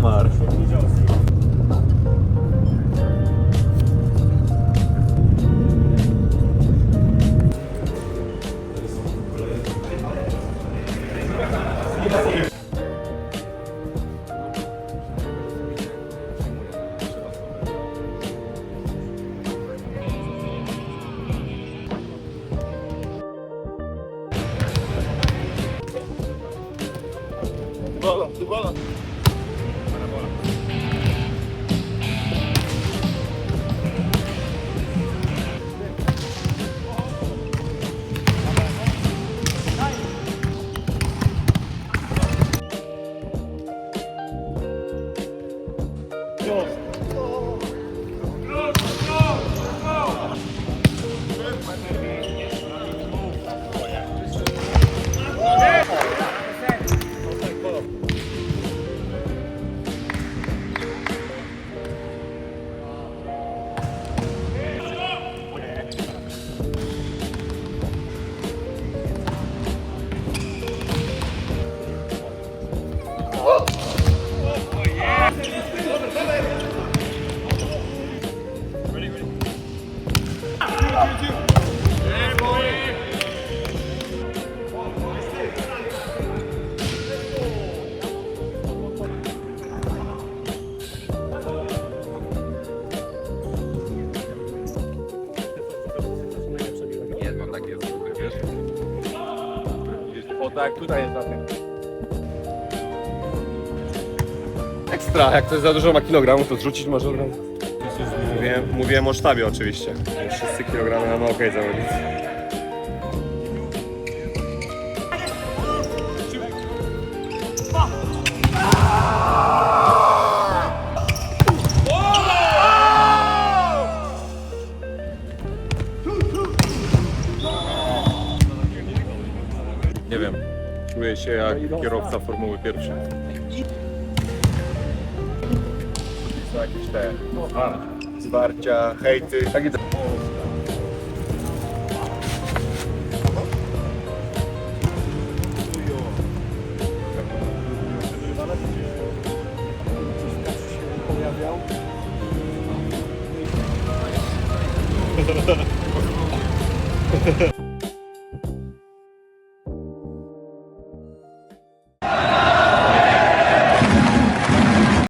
Camaro. Bola, bola. Komar. Nie, no tak jest, wiesz? O tak, tutaj jest za tym. Ekstra, jak ktoś za dużo ma kilogramów, to zrzucić może od razu. Mówiłem, mówiłem o sztabie oczywiście. Wszyscy kilogramy mamy ok zawodnicy. Nie wiem, czuję się jak kierowca Formuły pierwszej. jakieś te zwarcia, hejty. Tak i